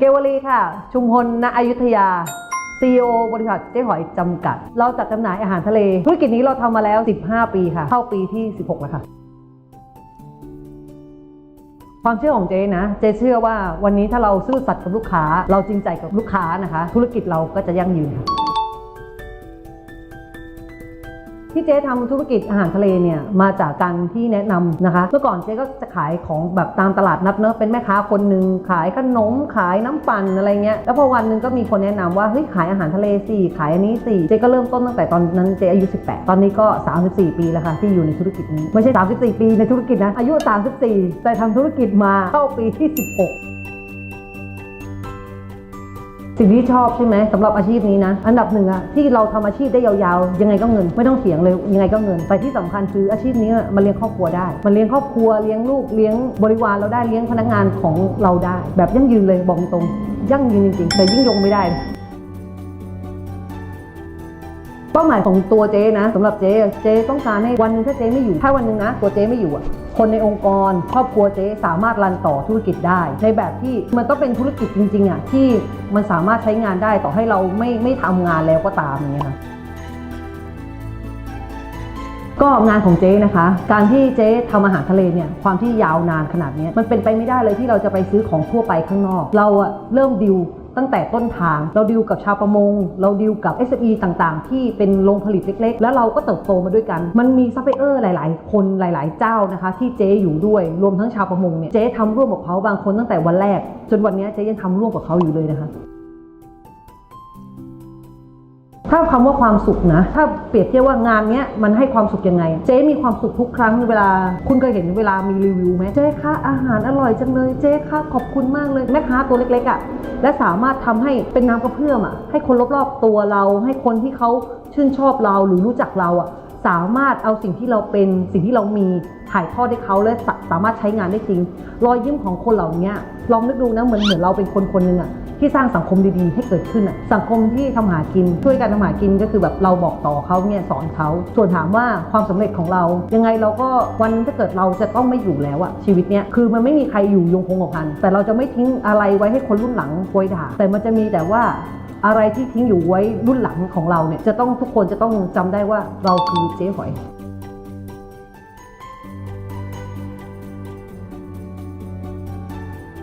เกวลีค่ะ ชุมพลณอยุธยา CEO บริษัทเจ๊หอยจำกัด เราจัดจำหน่ายอาหารทะเล ธุรกิจนี้เราทำมาแล้ว 15 ปีค่ะ เข้าปีที่ 16 แล้วค่ะ ความเชื่อของเจ๊นะ เจ๊เชื่อว่าวันนี้ถ้าเราซื่อสัตย์กับลูกค้า เราจริงใจกับลูกค้านะคะ ธุรกิจเราก็จะยั่งยืนค่ะ ที่เจ๊ทำธุรกิจอาหารทะเลเนี่ยมาจากการที่แนะนำนะคะ เมื่อก่อนเจ๊ก็จะขายของแบบตามตลาดนัดเนอะเป็นแม่ค้าคนหนึ่งขายขนมขายน้ำปั่นอะไรเงี้ยแล้วพอวันหนึ่งก็มีคนแนะนำว่าเฮ้ยขายอาหารทะเลสิขายอันนี้สิเจ๊ก็เริ่มต้นตั้งแต่ตอนนั้นเจ๊อายุ 18 ตอนนี้ก็ 34 ปีแล้วค่ะที่อยู่ในธุรกิจนี้ไม่ใช่ 34 ปีในธุรกิจนะอายุ 34 แต่ทำธุรกิจมาเข้าปีที่ 16 สิ่งที่ชอบใช่ไหมสำหรับอาชีพนี้นะ อันดับหนึ่งอะที่เราทำอาชีพได้ยาวๆ ยังไงก็เงิน ไม่ต้องเสียงเลยยังไงก็เงิน แต่ที่สำคัญคืออาชีพนี้มันเลี้ยงครอบครัวได้ มันเลี้ยงครอบครัวเลี้ยงลูกเลี้ยงบริวารเราได้เลี้ยงพนักงานของเราได้ แบบยั่งยืนเลยบอกตรงยั่งยืนจริงๆแต่ยิ่งยงไม่ได้ เป้าหมายของตัวเจ๊นะสำหรับเจ๊เจ๊ต้องการให้วันหนึงถ้าเจ๊ไม่อยู่ถ้าวันหนึงนะ ตัวเจ๊ไม่อยู่อะคนในองค์กร ครอบครัวเจ๊สามารถรันต่อธุรกิจได้ ในแบบที่มันต้องเป็นธุรกิจจริงๆอะที่มันสามารถใช้งานได้ต่อให้เราไม่ไม่ทำงานแล้วก็ตามอย่างเงี้ยค่ะก็งานของเจ๊นะคะ การที่เจ๊ทำอาหารทะเลเนี่ยความที่ยาวนานขนาดนี้มันเป็นไปไม่ได้เลยที่เราจะไปซื้อของทั่วไปข้างนอก เราอะเริ่มดิว ตั้งแต่ต้นทาง เราดิวกับชาวประมง เราดิวกับ SME ต่างๆ ที่เป็นโรงผลิตเล็ก ๆ แล้วเราก็เติบโตมาด้วยกัน มันมีซัพพลายเออร์หลาย ๆ คนหลาย ๆ เจ้านะคะ ที่เจ๊อยู่ด้วยรวมทั้งชาวประมงเนี่ยเจ๊ทำร่วมกับเขาบางคนตั้งแต่วันแรก จนวันนี้เจ๊ยังทำร่วมกับเขาอยู่เลยนะคะ ถ้าคำว่าความสุขนะ ถ้าเปรียบเทียบว่างานเนี้ยมันให้ความสุขยังไง เจ๊มีความสุขทุกครั้งเวลา คุณเคยเห็นเวลามีรีวิวไหมเจ๊คะอาหารอร่อยจังเลยเจ๊คะขอบคุณมากเลยแม่ค้าตัวเล็กๆอะ่ะและสามารถทำให้เป็นน้ำกระเพื่อมอะ่ะให้คนรอบๆตัวเรา ให้คนที่เขาชื่นชอบเราหรือรู้จักเราอะสามารถเอาสิ่งที่เราเป็นสิ่งที่เรามีถ่ายทอดให้เขาและสามารถใช้งานได้จริง รอยยิ้มของคนเหล่านี้ลองนึกดูนะเหมือนเหมือนเราเป็นคนคนหนึ่งอะ ที่สร้างสังคมดีๆ ให้เกิดขึ้นอะสังคมที่ทำหากินช่วยกันทำหากินก็คือแบบเราบอกต่อเขาเนี่ยสอนเขาส่วนถามว่าความสำเร็จของเรา ยังไงเราก็วันนึงถ้าเกิดเราจะต้องไม่อยู่แล้วอะชีวิตเนี้ยคือมันไม่มีใครอยู่ยงคงกระพันแต่เราจะไม่ทิ้งอะไรไว้ให้คนรุ่นหลังโวยด่าแต่มันจะมีแต่ว่าอะไรที่ทิ้งอยู่ไว้รุ่นหลังของเราเนี่ยจะต้องทุกคนจะต้องจำได้ว่าเราคือเจ๊หอย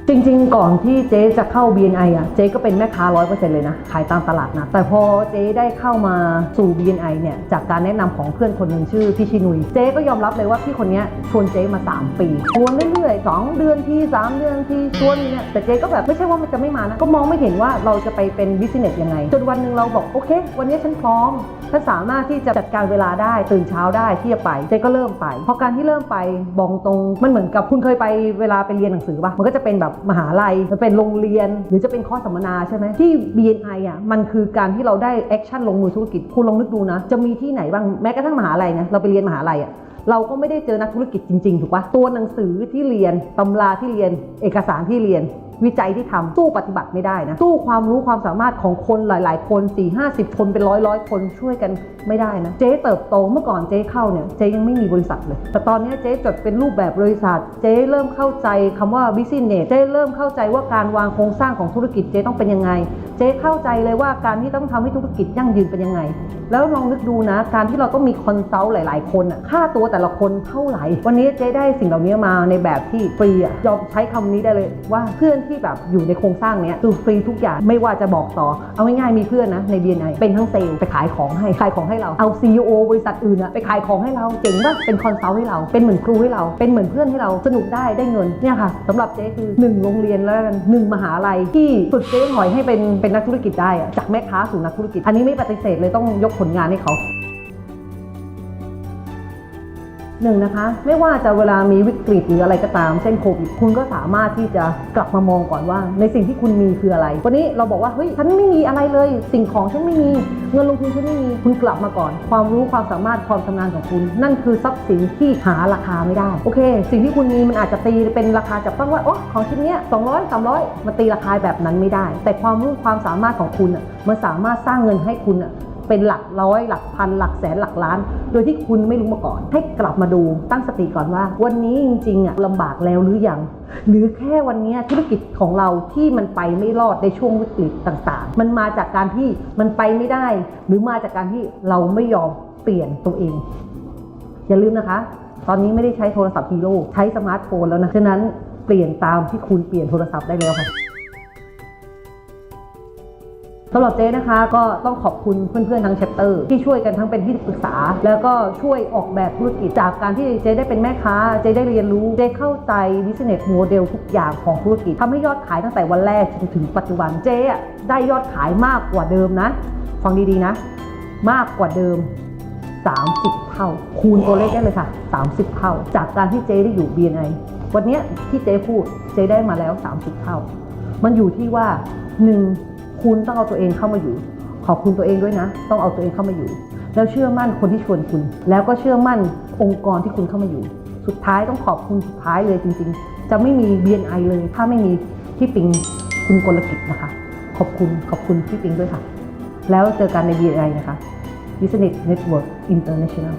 จริงๆ ก่อนที่เจ๊จะเข้า BNI อะ เจ๊ก็เป็นแม่ค้าร้อยเปอร์เซ็นต์เลยนะ ขายตามตลาดนะ แต่พอเจ๊ได้เข้ามาสู่ BNI เนี่ย จากการแนะนำของเพื่อนคนหนึ่งชื่อพี่ชินุย เจ๊ก็ยอมรับเลยว่าพี่คนนี้ชวนเจ๊มา 3 ปี ชวนเรื่อยๆ 2 เดือนที่ 3 เดือนที่ชวนเนี่ย แต่เจ๊ก็แบบไม่ใช่ว่ามันจะไม่มานะ ก็มองไม่เห็นว่าเราจะไปเป็นบิสเนสยังไง จนวันหนึ่งเราบอกโอเค วันนี้ฉันพร้อมถ้าสามารถที่จะจัดการเวลาได้ ตื่นเช้าได้ที่จะไป เจ๊ก็เริ่มไป พอการที่เริ่มไปบอกตรง มันเหมือนกับคุณเคยไปเวลาไปเรียนหนังสือปะมันก็จะเป็นแบบมหาลัยจะเป็นโรงเรียน หรือจะเป็นข้อสัมมนาใช่ไหมที่ BNI อะมันคือการที่เราได้แอคชั่นลงมือธุรกิจคุณลองนึกดูนะ จะมีที่ไหนบ้างแม้กระทั่งมหาลัยนะเราไปเรียนมหาลัยอะเราก็ไม่ได้เจอนักธุรกิจจริง ๆ ถูกปะตัวหนังสือที่เรียนตำราที่เรียน เอกสารที่เรียน วิจัยที่ทำสู้ปฏิบัติไม่ได้นะสู้ความรู้ความสามารถของคนหลาย ๆ คน 4 50 คนเป็นร้อยร้อยคนช่วยกันไม่ได้นะเจ๊เติบโตเมื่อก่อนเจ๊เข้าเนี่ยเจ๊ยังไม่มีบริษัทเลย แต่ตอนนี้เจ๊จดเป็นรูปแบบบริษัท เจ๊เริ่มเข้าใจคำว่า business เจ๊เริ่มเข้าใจว่าการวางโครงสร้างของธุรกิจเจ๊ต้องเป็นยังไง เจ๊เข้าใจเลยว่าการที่ต้องทำให้ธุรกิจยั่งยืนเป็นยังไง แล้วลองนึกดูนะ การที่เราต้องมีคอนซัลท์หลาย ๆ คนอะค่าตัวแต่ละคนเท่าไหร่ วันนี้เจ๊ได้สิ่งเหล่านี้มาในแบบที่ฟรีอะยอมใช้คำนี้ได้เลยว่าเพื่อนที่ที่แบบอยู่ในโครงสร้างเนี้ยคือฟรีทุกอย่างไม่ว่าจะบอกต่อ เอาง่ายๆมีเพื่อนนะใน BNI เป็นทั้งเซลล์ไปขายของให้ขายของให้เราเอา CEO บริษัทอื่นอะไปขายของให้เราเจ๋งว่าเป็นคอนซัลท์ให้เราเป็นเหมือนครูให้เรา เป็นเหมือนเพื่อนให้เราสนุกได้ได้เงินเนี่ยค่ะสำหรับเจ๊คือหนึ่งโรงเรียนแล้วกันหนึ่งมหาลัยที่ฝึกเจ๊หอยให้เป็นเป็นนักธุรกิจได้อะจากแม่ค้าสู่นักธุรกิจ อันนี้ไม่ปฏิเสธเลยต้องยกผลงานให้เขา หนึ่งนะคะ ไม่ว่าจะเวลามีวิกฤตหรืออะไรก็ตามเช่นโควิดคุณก็สามารถที่จะกลับมามองก่อนว่า ในสิ่งที่คุณมีคืออะไร วันนี้เราบอกว่าเฮ้ยฉันไม่มีอะไรเลย สิ่งของฉันไม่มี เงินลงทุนฉันไม่มีคุณกลับมาก่อน ความรู้ความสามารถความชำนาญของคุณ นั่นคือทรัพย์สินที่หาราคาไม่ได้โอเค สิ่งที่คุณมีมันอาจจะตีเป็นราคาจับต้องว่าโอ้ของชิ้นเนี้ย200 300มาตีราคาแบบนั้นไม่ได้ แต่ความรู้ความสามารถของคุณมันสามารถสร้างเงินให้คุณ เป็นหลักร้อย หลักพัน หลักแสนหลักล้าน โดยที่คุณไม่รู้มาก่อน ให้กลับมาดูตั้งสติก่อนว่า วันนี้จริงๆอะลำบากแล้วหรือยังหรือแค่วันนี้ธุรกิจของเราที่มันไปไม่รอดในช่วงวิกฤตต่างๆ มันมาจากการที่มันไปไม่ได้ หรือมาจากการที่เราไม่ยอมเปลี่ยนตัวเอง อย่าลืมนะคะ ตอนนี้ไม่ได้ใช้โทรศัพท์ฮีโร่ใช้สมาร์ทโฟนแล้วนะฉะนั้นเปลี่ยนตามที่คุณเปลี่ยนโทรศัพท์ได้แล้วค่ะ สำหรับเจ๊นะคะก็ต้องขอบคุณเพื่อนๆทั้งเชปเตอร์ที่ช่วยกันทั้งเป็นที่ปรึกษา แล้วก็ช่วยออกแบบธุรกิจจากการที่เจ๊ได้เป็นแม่ค้า เจ๊ได้เรียนรู้ เจ๊เข้าใจ business model ทุกอย่างของธุรกิจทำให้ยอดขายตั้งแต่วันแรกจนถึงปัจจุบันเจ๊ได้ยอดขายมากกว่าเดิมนะ ฟังดีๆนะ มากกว่าเดิม 30 เท่า คูณตัวเลขได้เลยค่ะ 30 เท่า จากการที่เจ๊ได้อยู่ BNI วันนี้ที่เจ๊พูดเจ๊ได้มาแล้ว 30 เท่า มันอยู่ที่ว่า 1. คุณต้องเอาตัวเองเข้ามาอยู่ ขอบคุณตัวเองด้วยนะ ต้องเอาตัวเองเข้ามาอยู่ แล้วเชื่อมั่นคนที่ชวนคุณ แล้วก็เชื่อมั่นองค์กรที่คุณเข้ามาอยู่ สุดท้ายต้องขอบคุณสุดท้ายเลยจริง ๆ จะไม่มี BNI เลย ถ้าไม่มีพี่ปิงคุณกลกิจนะคะ ขอบคุณขอบคุณพี่ปิงด้วยค่ะ แล้วเจอกันใน BNI นะคะ Business Network International